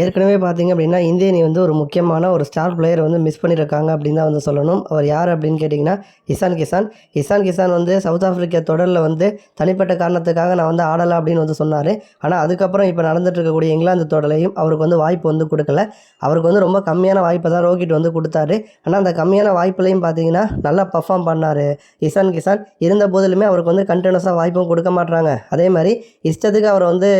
ஏற்கனவே பார்த்தீங்க அப்படின்னா இந்திய அணி வந்து ஒரு முக்கியமான ஒரு ஸ்டார் பிளேயர் வந்து மிஸ் பண்ணியிருக்காங்க அப்படின்னு தான் வந்து சொல்லணும். அவர் யார் அப்படின்னு கேட்டிங்கன்னா இசான் கிசான். இசான் கிசான் வந்து சவுத் ஆஃப்ரிக்கா தொடரில் வந்து தனிப்பட்ட காரணத்துக்காக நான் வந்து ஆடலை அப்படின்னு வந்து சொன்னார். ஆனால் அதுக்கப்புறம் இப்போ நடந்துட்டு இருக்கக்கூடிய இங்கிலாந்து தொடரையும் அவருக்கு வந்து வாய்ப்பு வந்து கொடுக்கல. அவருக்கு வந்து ரொம்ப கம்மியான வாய்ப்பை தான் ரோஹித் வந்து கொடுத்தாரு. ஆனால் அந்த கம்மியான வாய்ப்புலையும் பார்த்தீங்கன்னா நல்லா பர்ஃபார்ம் பண்ணார். இசான் கிசான் இருந்த போதிலுமே அவருக்கு வந்து கண்டினியூஸாக வாய்ப்பும் கொடுக்க மாட்டாங்க அதே மாதிரி இஷ்டத்துக்கு அவரை வந்து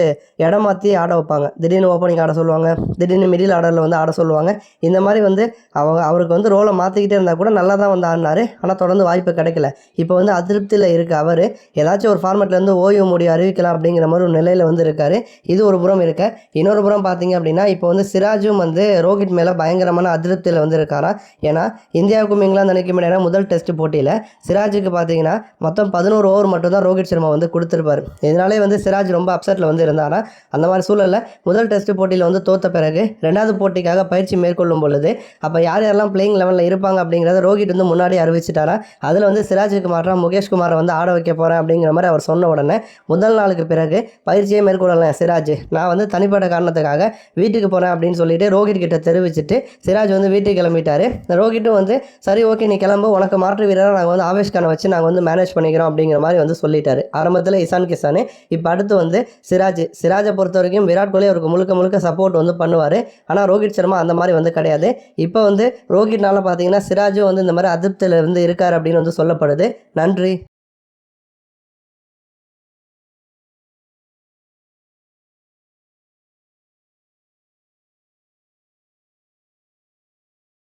இடம் மாற்றி ஆட வைப்பாங்க. திடீர்னு ஓப்பனிங் ஆட சொல்லுவாங்க. திடீர்னு மிடில் ஆர்டரில் வந்து ஆட சொல்லுவாங்க. இந்த மாதிரி வந்து அவங்க அவருக்கு வந்து ரோலை மாற்றிக்கிட்டே இருந்தால் கூட நல்லா தான் வந்து ஆடினார். ஆனால் தொடர்ந்து வாய்ப்பு கிடைக்கல. இப்போ வந்து அதிருப்தியில் இருக்க அவர் ஏதாச்சும் ஒரு ஃபார்மேட்லேருந்து ஓய்வு முடிவு அறிவிக்கலாம் அப்படிங்கிற மாதிரி ஒரு நிலையில் வந்து இருக்கார். இது ஒரு புறம் இருக்க. இன்னொரு புறம் பார்த்தீங்க அப்படின்னா இப்போ வந்து சிராஜும் வந்து ரோஹித் மேலே பயங்கரமான அதிருப்தியில் வந்து இருக்காராம் ஏன்னா இந்தியாவுக்கும் இங்கிலாந்து நினைக்க முடியாது முதல் டெஸ்ட் போட்டியில் சிராஜுக்கு பார்த்தீங்கன்னா மொத்தம் பதினோரு ஓவர் மட்டும் தான் ரோஹித் சர்மா வந்து கொடுத்துருப்பாரு. இதனாலே வந்து சிராஜ் ரொம்ப அப்செட்டில் வந்து இருந்தாரா? அந்த மாதிரி சூழலில் முதல் டெஸ்ட் போட்டியில் வந்து தோத்த பிறகு ரெண்டாவது போட்டிக்காக பயிற்சி மேற்கொள்ளும் பொழுது அப்போ யார் யாரெல்லாம் பிளேயிங் லெவலில் இருப்பாங்க அப்படிங்கிறத ரோஹித் வந்து முன்னாடி அறிவிச்சிட்டாரா? அதில் வந்து சிராஜுக்கு மாற்றம் முகேஷ் குமாரை வந்து ஆட வைக்க போகிறேன் அப்படிங்கிற மாதிரி அவர் சொன்ன உடனே முதல் நாளுக்கு பிறகு பயிற்சியை மேற்கொள்ளலாம் சிராஜ். நான் வந்து தனிப்பட்ட காரணத்துக்காக வீட்டுக்கு போகிறேன் அப்படின்னு சொல்லிட்டு ரோஹித் கிட்ட தெரிவிச்சிட்டு சிராஜ் வந்து வீட்டுக்கு கிளம்பிட்டார். ரோஹிட்டும் வந்து சரி ஓகே நீ கிளம்பு. உனக்கு மாற்று வீரராக நாங்கள் வந்து ஆவேஷ் கானை வச்சு நாங்கள் வந்து மேனேஜ் பண்ணிக்கிறோம் அப்படிங்கிற மாதிரி வந்து சொல்லிட்டாரு. ஆரம்பத்தில் இசான் கிசானு. இப்போ அடுத்து வந்து சிராஜ். சிராஜை பொறுத்த வரைக்கும் விராட் கோலி அவருக்கு முழுக்க முழுக்க சப்போர்ட் வந்து பண்ணுவார். ஆனால் ரோஹித் சர்மா அந்த மாதிரி வந்து கிடையாது. இப்போ வந்து ரோஹித்னால பார்த்தீங்கன்னா சிராஜும் வந்து இந்த மாதிரி அதிருப்தியில் இருந்து இருக்கார் அப்படின்னு வந்து சொல்லப்படுது. நன்றி.